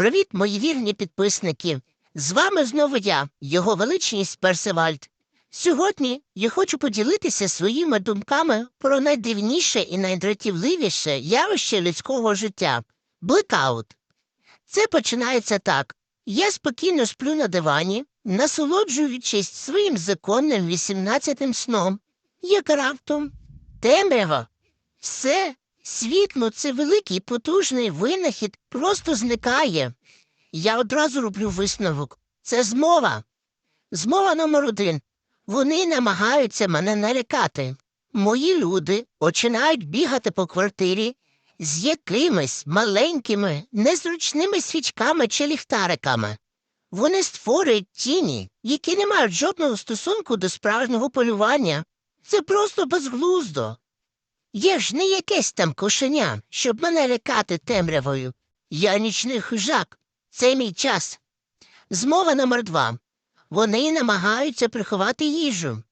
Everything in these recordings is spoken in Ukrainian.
Привіт, мої вірні підписники! З вами знову я, його величність Персивальд. Сьогодні я хочу поділитися своїми думками про найдивніше і найдратівливіше явище людського життя блекаут. Це починається так. Я спокійно сплю на дивані, насолоджуючись своїм законним 18-тим сном, як раптом темрява. Все світло, це великий потужний винахід, просто зникає. Я одразу роблю висновок. Це змова. Змова номер один. Вони намагаються мене налякати. Мої люди починають бігати по квартирі з якимись маленькими, незручними свічками чи ліхтариками. Вони створюють тіні, які не мають жодного стосунку до справжнього полювання. Це просто безглуздо. Я ж не якесь там кошеня, щоб мене лякати темрявою. Я нічний хижак. Це мій час. Змова номер два. Вони намагаються приховати їжу.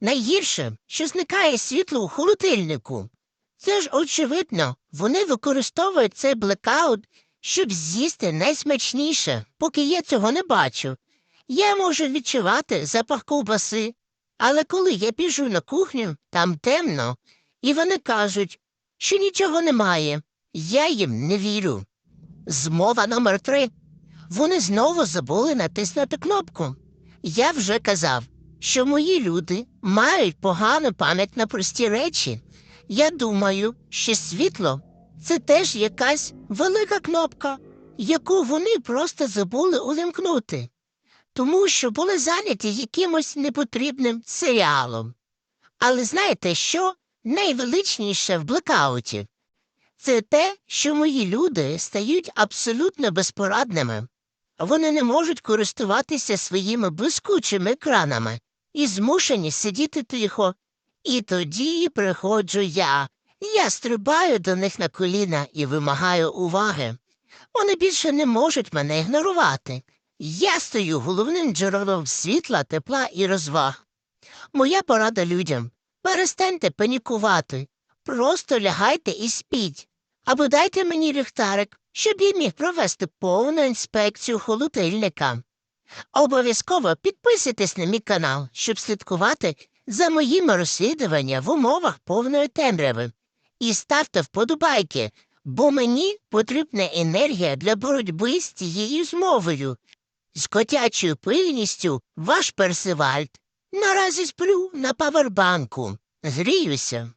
Найгірше, що зникає світло у холодильнику. Це ж очевидно, вони використовують цей блекаут, щоб з'їсти найсмачніше, поки я цього не бачу. Я можу відчувати запах ковбаси, але коли я біжу на кухню, там темно, і вони кажуть, що нічого немає. Я їм не вірю. Змова номер три. Вони знову забули натиснути кнопку. Я вже казав, що мої люди мають погану пам'ять на прості речі. Я думаю, що світло це теж якась велика кнопка, яку вони просто забули увімкнути, тому що були зайняті якимось непотрібним серіалом. Але знаєте що? Найвеличніше в блекауті це те, що мої люди стають абсолютно безпорадними. Вони не можуть користуватися своїми блискучими екранами і змушені сидіти тихо. І тоді приходжу я. Я стрибаю до них на коліна і вимагаю уваги. Вони більше не можуть мене ігнорувати. Я стою головним джерелом світла, тепла і розваг. Моя порада людям перестаньте панікувати. Просто лягайте і спіть. Або дайте мені ліхтарик, щоб я міг провести повну інспекцію холодильника. Обов'язково підписуйтесь на мій канал, щоб слідкувати за моїми розслідуваннями в умовах повної темряви. І ставте вподобайки, бо мені потрібна енергія для боротьби з цією змовою. З котячою пильністю ваш Персивальд. Наразі сплю на павербанку. Гріюся.